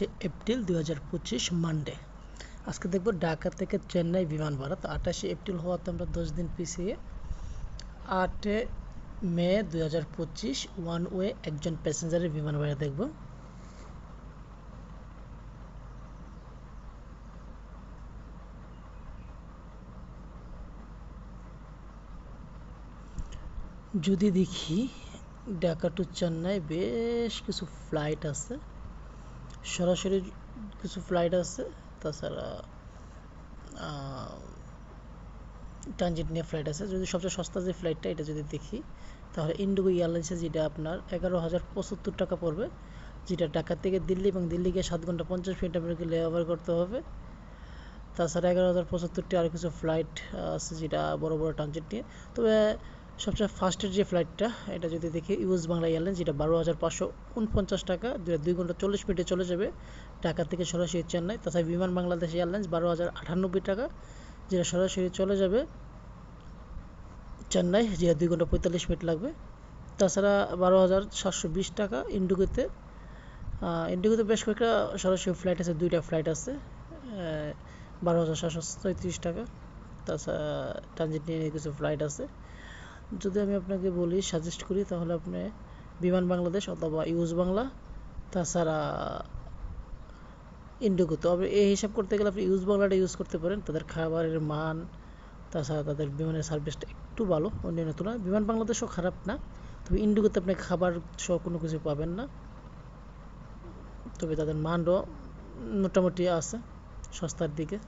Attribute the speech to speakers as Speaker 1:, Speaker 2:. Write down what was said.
Speaker 1: আঠাশে এপ্রিল দুই হাজার পঁচিশ মানডে। আজকে দেখব ঢাকা থেকে চেন্নাই বিমান ভাড়া তো আঠাশে এপ্রিল হওয়াতে আমরা দশ দিন পিছিয়ে। আটে মে দুই হাজার পঁচিশ ওয়ান ওয়ে একজন প্যাসেঞ্জারের বিমান ভাড়া দেখব। যদি দেখি ঢাকা টু চেন্নাই বেশ কিছু ফ্লাইট আছে। সরাসরি কিছু ফ্লাইট আছে, তাছাড়া ট্রানজিট নিয়ে ফ্লাইট আছে। যদি সবচেয়ে সস্তা যে ফ্লাইটটা এটা যদি দেখি, তাহলে ইন্ডিগো এয়ারলাইন্সে যেটা আপনার এগারো হাজার পঁচাত্তর টাকা পড়বে, যেটা ঢাকা থেকে দিল্লি এবং দিল্লি গিয়ে সাত ঘণ্টা পঞ্চাশ মিনিট আপনাকে লে ওভার করতে হবে। তাছাড়া এগারো হাজার পঁচাত্তরটি আরও কিছু ফ্লাইট আছে যেটা বড় বড় ট্রানজিট নিয়ে। তবে সবচেয়ে ফাস্টের যে ফ্লাইটটা এটা যদি দেখি ইউএস বাংলা এয়ারলাইন্স যেটা বারো হাজার পাঁচশো উনপঞ্চাশ টাকা, দুই ঘণ্টা চল্লিশ মিনিটে চলে যাবে ঢাকা থেকে সরাসরি চেন্নাই। তাছাড়া বিমান বাংলাদেশ এয়ারলাইন্স, বারো হাজার আটানব্বই টাকা, যেটা সরাসরি চলে যাবে চেন্নাই, যেটা দুই ঘণ্টা পঁয়তাল্লিশ মিনিট লাগবে। তাছাড়া বারো হাজার সাতশো বিশ টাকা ইন্ডিগোতে। ইন্ডিগোতে বেশ কয়েকটা সরাসরি ফ্লাইট আছে, দুইটা ফ্লাইট আছে বারো হাজার সাতশো টাকা। তাছাড়া ট্রানজিট নিয়ে কিছু ফ্লাইট আছে। যদি আমি আপনাকে বলি সাজেস্ট করি, তাহলে আপনি বিমান বাংলাদেশ অথবা ইউজ বাংলা, তাছাড়া ইন্ডিগো। তো আপনি এই হিসাব করতে গেলে আপনি ইউজ বাংলাটা ইউজ করতে পারেন। তাদের খাবারের মান, তাছাড়া তাদের বিমানের সার্ভিসটা একটু ভালো, অন্যান্য তুলনায়। বিমান বাংলাদেশও খারাপ না, তবে ইন্ডিগোতে আপনি খাবার সহ কোনো কিছু পাবেন না। তবে তাদের মানও মোটামুটি আছে, সস্তার দিকে।